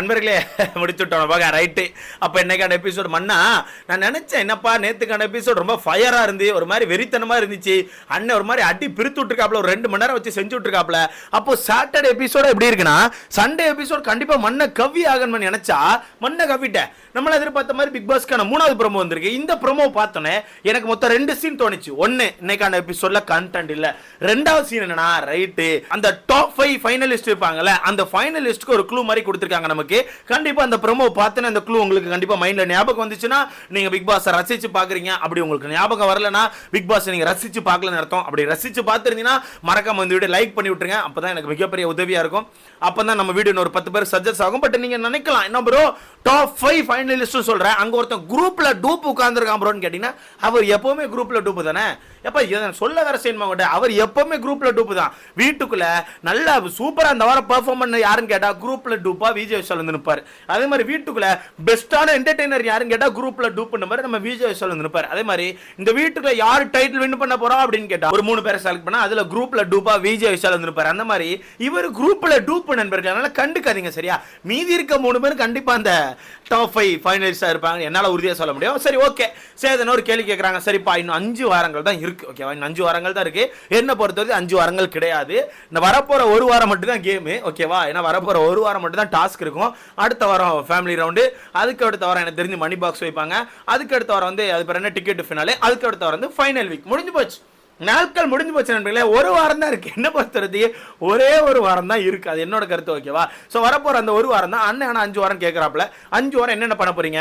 நண்பர்களே முடிச்சுட்டோம் பாக்க ரைட்டு அப்போ என்னைக்கான எபிசோடு மண்ணா நான் நினைச்சேன் என்னப்பா நேற்றுக்கான எபிசோடு ரொம்ப ஃபயராக இருந்து ஒரு மாதிரி வெறித்தனமா இருந்துச்சு. அண்ணன் ஒரு மாதிரி அடி பிரித்து விட்டுருக்காப்ல ஒரு ரெண்டு மணி நேரம் வச்சு செஞ்சு விட்டுருக்காப்ல. அப்போ சாட்டர்டே எபிசோடு எப்படி இருக்குன்னா சண்டே எபிசோடு கண்டிப்பாக மண்ணை கவி ஆகணும்னு நினச்சா மண்ணை கவிட்டேன் நம்மள எதிர்பார்த்த மாதிரி பிக் பாஸ்க்கான மூணாவது ப்ரோமோ வந்திருக்கு. இந்த ப்ரோமோ பார்த்தோன்னே எனக்கு மொத்தம் ரெண்டு சீன் தோணுச்சு. ஒன்னு இன்னைக்கான எபிசோட்ல கண்டென்ட் இல்லை. ரெண்டாவது சீன் என்னன்னா ரைட்டு அந்த டாப் ஃபைவ் ஃபைனலிஸ்ட் இருப்பாங்கல்ல அந்த ஃபைனலிஸ்ட்க்கு ஒரு க்ளூ மாதிரி கொடுத்துருக்காங்க நமக்கு. கண்டிப்பா அந்த ப்ரொமோ பார்த்தோன்னே அந்த க்ளூ உங்களுக்கு கண்டிப்பா மைண்ட்ல ஞாபகம் வந்துச்சுன்னா நீங்க பிக் பாஸ் ரசிச்சு பாக்குறீங்க. அப்படி உங்களுக்கு ஞாபகம் வரலனா பிக் பாஸ் நீங்க ரசிச்சு பார்க்கலன்னு அர்த்தம். அப்படி ரசிச்சு பார்த்துருந்தீங்கன்னா மறக்காம இந்த வீடியோ லைக் பண்ணி விட்டுருங்க. அப்பதான் எனக்கு மிகப்பெரிய உதவியா இருக்கும். அப்பதான் நம்ம வீடியோ ஒரு பத்து பேர் சஜஸ்ட் ஆகும். பட் நீங்க நினைக்கலாம் என்ன ப்ரோ டாப் ஃபைவ் ஃபைனலிஸ்ட்னு சொல்றேன். அங்க ஒருத்தன் குரூப்ல டூப் உட்கார்ந்துருக்கான் ப்ரோன்னு கேட்டீங்கன்னா அவர் எப்பவுமே குரூப்ல டூப் தானே? எப்ப இதை சொல்ல வேற செய்யணுமா அவர் எப்பவுமே குரூப்ல டூப் தான். வீட்டுக்குள்ள நல்லா சூப்பரா அந்த வாரம் பெர்ஃபார்ம் பண்ண யாருன்னு கேட்டா குரூப்ல டூப்பா விஜய் விஷால் வந்து நிற்பாரு அதே மாதிரி வீட்டுக்குள்ள பெஸ்டான என்டர்டைனர் யாருன்னு கேட்டா குரூப்ல டூப் பண்ண மாதிரி நம்ம விஜய் விஷால் வந்து நிற்பாரு அதே மாதிரி இந்த வீட்டுக்குள்ள யார் டைட்டில் வின் பண்ண போறோம் அப்படின்னு கேட்டா ஒரு மூணு பேரை செலக்ட் பண்ணா அதுல குரூப்ல டூப்பா விஜய் விஷால் வந்து நிற்பாரு அந்த மாதிரி இவர் குரூப்ல டூப் நண்பர்கள் அதனால கண்டுக்காதீங்க சரியா? மீதி இருக்க மூணு பேரும் கண்டிப்பா அந்த டாப் ஃபைவ் ஃபைனலிஸ்டா இருப்பாங்க. என்னால உறுதியா சொல்ல முடியும். சரி ஓகே சேதன் ஒரு கேள்வி கேட்கறாங்க சரிப்பா இன்னும் அஞ்சு வாரங்கள் தான் இருக்கு. ஓகேவா இன்னும் அஞ்சு வாரங்கள் தான் இருக்கு. என்ன பொறுத்தவரைக்கும் அஞ்சு வாரங்கள் கிடையாது. இந்த வரப்போற ஒரு வாரம் மட்டும் தான் கேமு ஓகேவா ஏன்னா வரப்போற ஒரு வாரம் மட்டும் தான் டாஸ்க் இருக்கும். அடுத்த வாரம் ஃபேமிலி ரவுண்டு அதுக்கு அடுத்த வாரம் எனக்கு தெரிஞ்சு மணி பாக்ஸ் வைப்பாங்க. அதுக்கு அடுத்த வாரம் வந்து அது பேர் என்ன? டிக்கெட் ஃபினாலே அதுக்கு அடுத்த வாரம் வந்து ஃபைனல் வீக் முடிஞ்சு போச்சு. நாட்கள் முடிஞ்சு போச்சு நண்பர்களே ஒரு வாரம் தான் இருக்கு. என்ன பொறுத்தவரைக்கு ஒரே ஒரு வாரம் தான் இருக்கு. அது என்னோட கருத்து ஓகேவா? ஸோ வரப்போற அந்த ஒரு வாரம் தான் அண்ணன் ஆனால் அஞ்சு வாரம் கேட்குறாப்புல அஞ்சு வாரம் என்னென்ன பண்ண போறீங்க?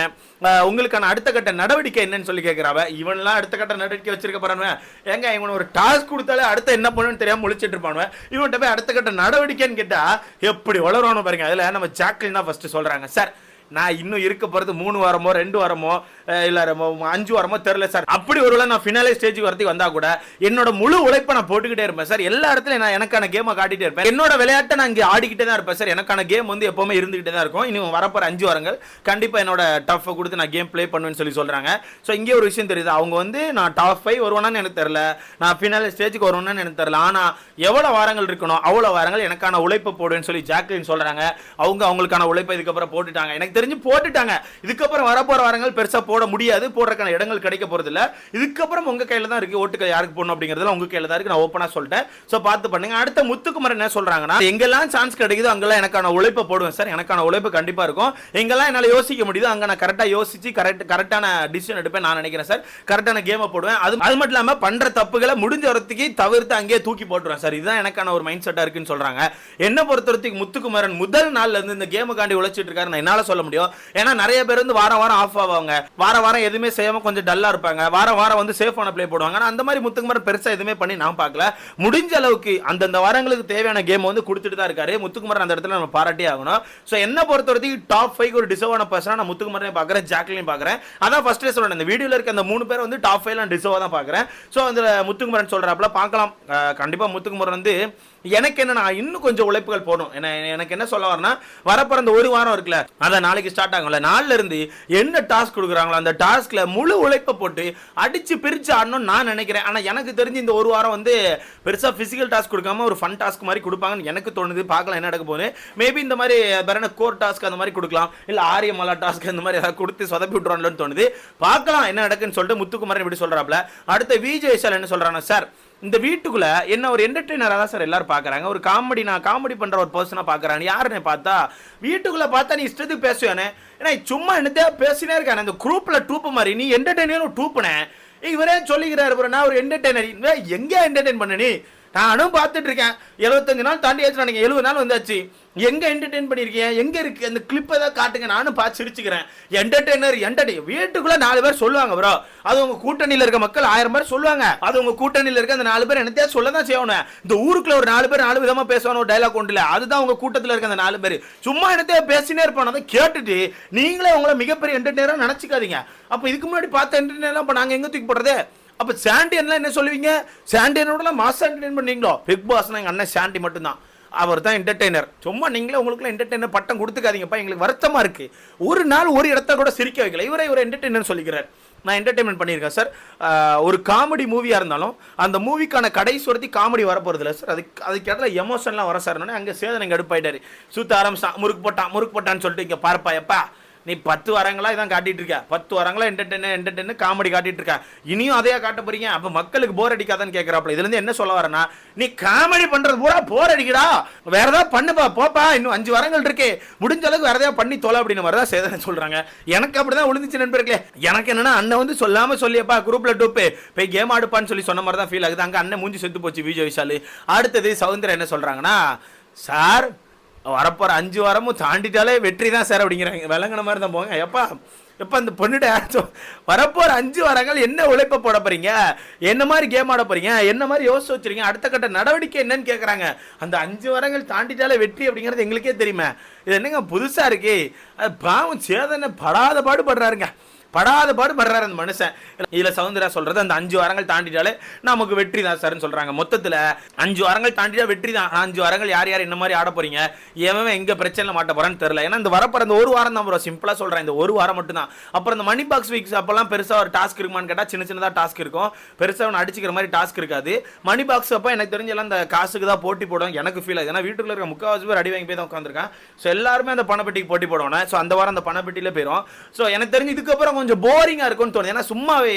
உங்களுக்கான அடுத்த கட்ட நடவடிக்கை என்னன்னு சொல்லி கேட்குறாவ இவன்லாம் அடுத்த கட்ட நடவடிக்கை வச்சிருக்க போறானுவன் ஏங்க இவன் ஒரு டாஸ்க் கொடுத்தாலே அடுத்த என்ன பண்ணுன்னு தெரியாம முழிச்சிட்டு இருப்பானுவன் இவன்கிட்ட போய் அடுத்த கட்ட நடவடிக்கைன்னு கேட்டா எப்படி வளரணும் பாருங்க. அதுல நம்ம ஜாக்லின் தான் ஃபர்ஸ்ட் சொல்றாங்க. சார் நான் இன்னும் இருக்க போறது மூணு வாரமோ ரெண்டு வாரமோ இல்ல அஞ்சு வாரமோ தெரியல சார் அப்படி ஒருவேளை நான் ஃபினாலே ஸ்டேஜுக்கு வரதுக்கு வந்தா கூட என்னோட முழு உழைப்பை நான் போட்டுக்கிட்டே இருப்பேன் சார் எல்லா இடத்துலயும் நான் எனக்கான கேமை காட்டிட்டே இருப்பேன். என்னோட விளையாட்டை நான் இங்கே ஆடிக்கிட்டே தான் இருப்பேன் சார் எனக்கான கேம் வந்து எப்பவுமே இருந்துகிட்டே தான் இருக்கும். இன்னும் வரப்போற அஞ்சு வாரங்கள் கண்டிப்பா என்னோட டஃப்பை கொடுத்து நான் கேம் ப்ளே பண்ணுவேன்னு சொல்லி சொல்றாங்க. ஸோ இங்கே ஒரு விஷயம் தெரியுது. அவங்க வந்து நான் டாப் ஃபைவ் வருவானு எனக்கு தெரியல. நான் ஃபினாலே ஸ்டேஜுக்கு வருவேன்னு எனக்கு தெரியல. ஆனா எவ்வளவு வாரங்கள் இருக்கணும் அவ்வளவு வாரங்கள் எனக்கான உழைப்பை போடுவேன்னு சொல்லி ஜாக்லின் சொல்றாங்க. அவங்க அவங்களுக்கான உழைப்பை இதுக்கப்புறம் போட்டுட்டாங்க. எனக்கு தெரிஞ்சு போட்டுட்டாங்க. இதுக்கப்புறம் வரப்போற வாரங்கள் பெருசா போட முடியாது போடுறதுக்கான இடங்கள் கிடைக்க போறது இதுக்கப்புறம் உங்க கையில தான் இருக்கு ஓட்டுகள் யாருக்கு போடணும் அப்படிங்கறதுல உங்க கையில தான் இருக்கு நான் ஓப்பனா சொல்லிட்டேன். சோ பார்த்து பண்ணுங்க. அடுத்த முத்துக்குமரன் என்ன சொல்றாங்கன்னா எங்கெல்லாம் சான்ஸ் கிடைக்குதோ அங்கெல்லாம் எனக்கான உழைப்பை போடுவேன் சார். எனக்கான உழைப்பு கண்டிப்பா இருக்கும். எங்கெல்லாம் என்னால யோசிக்க முடியுதோ அங்க நான் கரெக்டா யோசிச்சு கரெக்ட் கரெக்டான டிசிஷன் எடுப்பேன் நான் நினைக்கிறேன் சார். கரெக்டான கேமை போடுவேன். அது அது மட்டும் இல்லாம பண்ற தப்புகளை முடிஞ்ச வரத்துக்கு தவிர்த்து அங்கேயே தூக்கி போட்டுருவேன் சார். இதுதான் எனக்கான ஒரு மைண்ட் செட்டா இருக்குன்னு சொல்றாங்க. என்ன பொறுத்தவரைக்கும் முத்துக்குமரன் முதல் நாள்ல இருந்து இந்த கேமுக்காண்டி உழைச்சிட்டு இருக்காரு என்னால் என்னால சொல்ல முடியும். ஏன்னா நிறைய பேர் வந்து வாரம் வாரம் ஆஃப் ஆவாங்க. வார வாரம் எதுவுமே செய்யாமல் கொஞ்சம் டல்லாக இருப்பாங்க. வாரம் வாரம் வந்து சேஃபான ப்ளே போடுவாங்க. ஆனால் அந்த மாதிரி முத்துக்குமார் பெருசாக எதுவுமே பண்ணி நான் பார்க்கல. முடிஞ்ச அளவுக்கு அந்தந்த வாரங்களுக்கு தேவையான கேம் வந்து கொடுத்துட்டு தான் இருக்காரு. முத்துக்குமார் அந்த இடத்துல நம்ம பாராட்டி ஆகணும். ஸோ என்ன பொறுத்த வரைக்கும் டாப் ஃபைவ் ஒரு டிசர்வான பர்சனாக நான் முத்துக்குமாரையும் பார்க்குறேன் ஜாக்லையும் பார்க்குறேன். அதான் ஃபர்ஸ்டே சொல்கிறேன் இந்த வீடியோவில் இருக்க அந்த மூணு பேர் வந்து டாப் ஃபைவ்லாம் டிசர்வாக தான் பார்க்குறேன். ஸோ அந்த முத்துக்குமரன் சொல்கிறாப்புல பார்க்கலாம். கண்டிப்பாக முத்துக்குமரன் வந்து எனக்கு என்ன நான் இன்னும் கொஞ்சம் உழைப்புகள் போடணும். என்ன எனக்கு என்ன சொல்ல வரேன்னா வரப்போற ஒரு வாரம் இருக்குல்ல அதை நாளைக்கு ஸ்டார்ட் ஆகும்ல நாளில் இருந்து என்ன டாஸ்க் கொடுக்குறாங்களோ அந்த டாஸ்கில் முழு உழைப்பை போட்டு அடித்து பிரித்து ஆடணும்னு நான் நினைக்கிறேன். ஆனால் எனக்கு தெரிஞ்சு இந்த ஒரு வாரம் வந்து பெருசாக ஃபிசிக்கல் டாஸ்க் கொடுக்காம ஒரு ஃபன் டாஸ்க் மாதிரி கொடுப்பாங்கன்னு எனக்கு தோணுது. பார்க்கலாம் என்ன நடக்க போகுது. மேபி இந்த மாதிரி வேற கோர் டாஸ்க் அந்த மாதிரி கொடுக்கலாம். இல்லை ஆரியமலா டாஸ்க் அந்த மாதிரி ஏதாவது கொடுத்து சொதப்பி விட்டுறான்னு தோணுது. பார்க்கலாம் என்ன நடக்குன்னு சொல்லிட்டு முத்துக்குமாரன் இப்படி சொல்கிறாப்புல அடுத்த விஜய் சார் என்ன சொல்கிறாங்க சார் இந்த வீட்டுக்குள்ளே என்ன ஒரு என்டர்டெய்னராக தான் சார் எல்லாரும் பார்க்குறாங்க ஒரு காமெடி நான் காமெடி பண்ணுற ஒரு பர்சனாக பார்க்குறாங்க யாருன்னு பார்த்தா வீட்டுக்குள்ளே பார்த்தா நீ இஷ்டத்துக்கு பேசுவானே ஏன்னா சும்மா என்னத்தையா பேசினே இருக்கானே. அந்த குரூப்பில் டூப்பு மாதிரி. நீ என்டர்டெய்னர் டூப்புனே. இவரே சொல்லிக்கிறாரு நான் ஒரு என்டர்டெய்னர் எங்கே என்டர்டெயின் பண்ண நீ? நானும் பார்த்துட்டு இருக்கேன் எழுபத்தஞ்சு நாள் தாண்டி ஆச்சு நினைக்கிறேன் எழுபது நாள் வந்தாச்சு. எங்க என்டர்டெயின் பண்ணிருக்கீங்க எங்க இருக்கு? அந்த கிளிப்பை தான் காட்டுங்க நானும் பார்த்து சிரிச்சுக்கிறேன். என்டர்டெய்னர் என்டர்டெயின் வீட்டுக்குள்ள நாலு பேர் சொல்லுவாங்க ப்ரோ அது உங்க கூட்டணியில இருக்க மக்கள் ஆயிரம் பேர் சொல்லுவாங்க. அது உங்க கூட்டணியில இருக்க அந்த நாலு பேர் என்னத்தையா சொல்ல தான் செய்யணும் இந்த ஊருக்குள்ள ஒரு நாலு பேர் நாலு விதமா பேசணும் ஒரு டைலாக் ஒன்று அதுதான் உங்க கூட்டத்தில் இருக்க அந்த நாலு பேர். சும்மா என்னத்தையா பேசினே இருப்பான் அதை கேட்டுட்டு நீங்களே உங்களை மிகப்பெரிய என்டர்டெய்னரா நினைச்சுக்காதீங்க. அப்ப இதுக்கு முன்னாடி பார்த்த என்டர்டெய்னர் இப்போ நாங்க எங்க தூக்கி போடுறது? அப்ப சாண்டியன்லாம் என்ன சொல்லுவீங்க? சாண்டியனோட மாஸ் என்டர்டைன் பண்ணீங்களோ? பிக் பாஸ்னா எங்க அண்ணன் சாண்டி மட்டும்தான். அவர் தான் என்டர்டெய்னர் சும்மா நீங்களே உங்களுக்குலாம் என்டர்டெய்னர் பட்டம் கொடுத்துக்காதீங்கப்பா. எங்களுக்கு வருத்தமா இருக்கு. ஒரு நாள் ஒரு இடத்த கூட சிரிக்க வைக்கல. இவரை இவர் என்டர்டெய்னர் சொல்லிக்கிறார். நான் என்டர்டைன்மெண்ட் பண்ணியிருக்கேன் சார் ஒரு காமெடி மூவியாக இருந்தாலும் அந்த மூவிக்கான கடைசி ஒருத்தி காமெடி வரப்போகிறது இல்லை சார் அதுக்கு அதுக்கு இடத்துல எமோஷன்லாம் வர சார் அங்கே சேதனை கடுப்பாயிட்டாரு. சுத்த ஆரம்பிச்சான் முறுக்கு போட்டான் முறுக்கு போட்டான்னு சொல்லிட்டு இங்கே பார்ப்பா எப்பா. நீ பத்து வாரங்களா இதான் காட்டிட்டு இருக்க. பத்து வாரங்களா என்டர்டெயின் என்டர்டெயின் காமெடி காட்டிட்டு இருக்க. இனியும் அதே காட்ட போறீங்க? அப்ப மக்களுக்கு போர் அடிக்காதான்னு கேட்கறாப்ல இதுல இருந்து என்ன சொல்ல வரேன்னா நீ காமெடி பண்றது பூரா போர் அடிக்கடா. வேற ஏதாவது பண்ணுப்பா போப்பா. இன்னும் அஞ்சு வாரங்கள் இருக்கே. முடிஞ்ச அளவுக்கு வேற ஏதாவது பண்ணி தொலை அப்படின்னு மாதிரி தான் சேதனை சொல்றாங்க. எனக்கு அப்படிதான் விழுந்துச்சு நண்பர்களே. எனக்கு என்னன்னா அண்ணன் வந்து சொல்லாம சொல்லியப்பா குரூப்ல டூப்பு. போய் கேம் ஆடுப்பான்னு சொல்லி சொன்ன மாதிரி தான் ஃபீல் ஆகுது. அங்க அண்ணன் மூஞ்சி செத்து போச்சு விஜய் விஷாலு. அடுத்தது சவுந்தரம் என்ன சொல்றாங்கன்னா சார் வரப்போகிற அஞ்சு வாரமும் தாண்டிட்டாலே வெற்றி தான் சார் அப்படிங்கிறாங்க. விளங்கின மாதிரி தான் போங்க. எப்பா எப்போ அந்த பொண்ணுகிட்ட யாராச்சும் வரப்போற அஞ்சு வாரங்கள் என்ன உழைப்ப போட போகிறீங்க என்ன மாதிரி கேம் ஆட போகிறீங்க என்ன மாதிரி யோசிச்சு வச்சுருங்க அடுத்த கட்ட நடவடிக்கை என்னன்னு கேட்குறாங்க அந்த அஞ்சு வாரங்கள் தாண்டிட்டாலே வெற்றி அப்படிங்கிறது எங்களுக்கே தெரியுமே. இது என்னங்க புதுசாக இருக்குது அது பாவம் சேதனை படாத பாடு படுறாருங்க படாத பாடு படுறாரு அந்த மனுஷன். இதுல சவுந்தரா சொல்றது அந்த அஞ்சு வாரங்கள் தாண்டிட்டாலே நமக்கு வெற்றி தான் சார்னு சொல்றாங்க. மொத்தத்துல அஞ்சு வாரங்கள் தாண்டிட்டா வெற்றி தான். அஞ்சு வாரங்கள் யார் யார் என்ன மாதிரி ஆட போறீங்க? எவன் எங்க பிரச்சனை மாட்ட போறான்னு தெரியல. ஏன்னா இந்த வரப்போற அந்த ஒரு வாரம் தான் ப்ரோ சிம்பிளா சொல்றேன். இந்த ஒரு வாரம் மட்டும் தான். அப்புறம் இந்த மணி பாக்ஸ் வீக்ஸ் அப்பெல்லாம் பெருசா ஒரு டாஸ்க் இருக்குமான்னு கேட்டா சின்ன சின்னதா டாஸ்க் இருக்கும். பெருசா ஒன்று அடிச்சுக்கிற மாதிரி டாஸ்க் இருக்காது. மணி பாக்ஸ் அப்ப எனக்கு தெரிஞ்ச எல்லாம் இந்த காசுக்கு தான் போட்டி போடும் எனக்கு ஃபீல் ஆகுது ஏன்னா வீட்டுக்குள்ள இருக்க முக்கால்வாசி பேர் அடி வாங்கி போய் தான் உட்காந்துருக்கான் ஸோ எல்லாருமே அந்த பணப்பெட்டிக்கு போட்டி போடுவானே ஸோ அந்த வாரம் அந்த பணப்பெட்டியில போயிடும் ஸோ எனக்கு தெரிஞ்சு இதுக்கப்புறம் கொஞ்சம் போரிங்காக இருக்கும்னு தோணுது. ஏன்னா சும்மாவே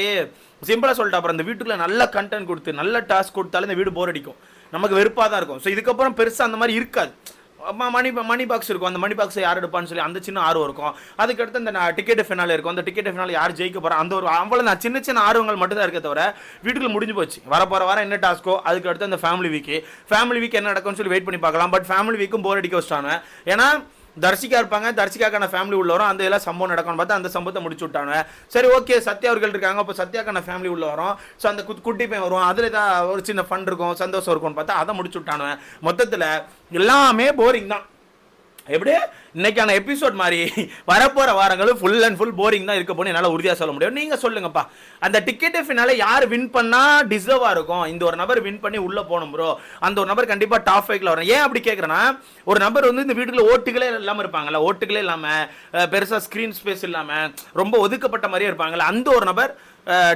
சிம்பிளாக சொல்லிட்டு அப்புறம் இந்த வீட்டுக்குள்ள நல்ல கண்டென்ட் கொடுத்து நல்ல டாஸ்க் கொடுத்தாலும் இந்த வீடு போர் அடிக்கும். நமக்கு வெறுப்பாக தான் இருக்கும். ஸோ இதுக்கப்புறம் பெருசாக அந்த மாதிரி இருக்காது. மணி மணி பாக்ஸ் இருக்கும். அந்த மணி பாக்ஸ் யார் எடுப்பான்னு சொல்லி அந்த சின்ன ஆர்வம் இருக்கும். அதுக்கடுத்து அந்த டிக்கெட் ஃபினால இருக்கும். அந்த டிக்கெட் ஃபினால யார் ஜெயிக்க போகிறா அந்த ஒரு அவ்வளோ நான் சின்ன சின்ன ஆர்வங்கள் மட்டும் தான் இருக்க தவிர வீட்டுக்குள்ள முடிஞ்சு போச்சு. வர போகிற வாரம் என்ன டாஸ்க்கோ அதுக்கடுத்து அந்த ஃபேமிலி வீக்கு ஃபேமிலி வீக் என்ன நடக்கும்னு சொல்லி வெயிட் பண்ணி பார்க்கலாம். பட் ஃபேமிலி வீக்கும் போர் அடிக்க வச்சிட்டாங்க ஏன்னா தர்சிகா இருப்பாங்க தர்சிகாக்கான ஃபேமிலி உள்ள வரும். அந்த எல்லாம் சம்பவம் நடக்கணும் பார்த்தா அந்த சம்பவத்தை முடிச்சு விட்டாங்க சரி ஓகே சத்யா அவர்கள் இருக்காங்க. அப்போ சத்யாக்கான ஃபேமிலி உள்ள வரும். ஸோ அந்த குட்- குட்டி பையன் வரும் அதில் ஏதாவது ஒரு சின்ன ஃபன் இருக்கும் சந்தோஷம் இருக்கும்னு பார்த்தா அதை முடிச்சு விட்டானுவேன் மொத்தத்தில் எல்லாமே போரிங் தான். எப்படி? இன்னைக்கான எபிசோட் மாதிரி வரப்போற வாரங்களும் ஃபுல் அண்ட் ஃபுல் போரிங் தான் இருக்க போன்னு என்னால் உறுதியாக சொல்ல முடியும். நீங்க சொல்லுங்கப்பா. அந்த டிக்கெட் ஃபினால யார் வின் பண்ணா டிசர்வா இருக்கும்? இந்த ஒரு நபர் வின் பண்ணி உள்ள போகணும் ப்ரோ அந்த ஒரு நபர் கண்டிப்பா டாப் ஃபைவ்ல வரும் ஏன் அப்படி கேட்குறேன்னா ஒரு நபர் வந்து இந்த வீட்டுக்குள்ள ஓட்டுகளே இல்லாம இருப்பாங்கல்ல ஓட்டுகளே இல்லாம பெருசாக பெருசா ஸ்கிரீன் ஸ்பேஸ் இல்லாம ரொம்ப ஒதுக்கப்பட்ட மாதிரியே இருப்பாங்கல்ல அந்த ஒரு நபர்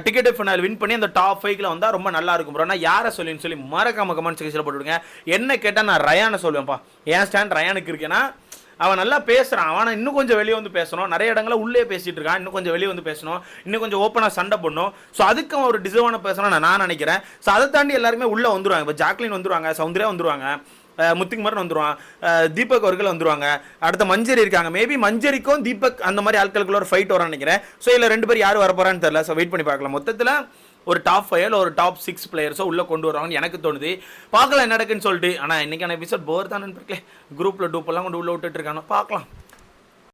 டிக்கெட் ஃபினால் வின் பண்ணி அந்த டாப் ஃபைவ்ல வந்தால் ரொம்ப நல்லா இருக்கும் ப்ரோ நான் யாரை சொல்லின்னு சொல்லி மறக்காம கமெண்ட் செக்ஷனில் போட்டுவிடுங்க. என்ன கேட்டால் நான் ரயானை சொல்லுவேன்ப்பா. ஏன் ஸ்டாண்ட் ரயானுக்கு இருக்கேன்னா அவன் நல்லா பேசுகிறான் அவனை இன்னும் கொஞ்சம் வெளியே வந்து பேசணும். நிறைய இடங்களில் உள்ளே பேசிகிட்டு இருக்கான். இன்னும் கொஞ்சம் வெளியே வந்து பேசணும். இன்னும் கொஞ்சம் ஓப்பனாக சண்டை பண்ணும் ஸோ அதுக்கு அவன் ஒரு டிசர்வான பேசணும் நான் நினைக்கிறேன். ஸோ அதை தாண்டி எல்லாருமே உள்ளே வந்துருவாங்க. இப்போ ஜாக்லின் வந்துருவாங்க சௌந்தர்யா வந்துருவாங்க. முத்துக்குமரன் வந்துடுவான் தீபக் அவர்கள் வந்துருவாங்க. அடுத்த மஞ்சரி இருக்காங்க. மேபி மஞ்சரிக்கும் தீபக் அந்த மாதிரி ஆட்களுக்குள்ள ஒரு ஃபைட் வரான்னு நினைக்கிறேன். ஸோ இதில் ரெண்டு பேர் யார் வர தெரியல. ஸோ வெயிட் பண்ணி பார்க்கலாம். மொத்தத்தில் ஒரு டாப் ஃபைவ் ஒரு டாப் சிக்ஸ் பிளேயர்ஸோ உள்ளே கொண்டு வருவாங்கன்னு எனக்கு தோணுது. பார்க்கலாம் என்ன நடக்குன்னு சொல்லிட்டு. ஆனால் இன்றைக்கான எபிசோட் போர் தான் நண்பர்களே குரூப்பில் டூப்பெல்லாம் கொண்டு உள்ளே விட்டுட்டு இருக்காங்க பார்க்கலாம்.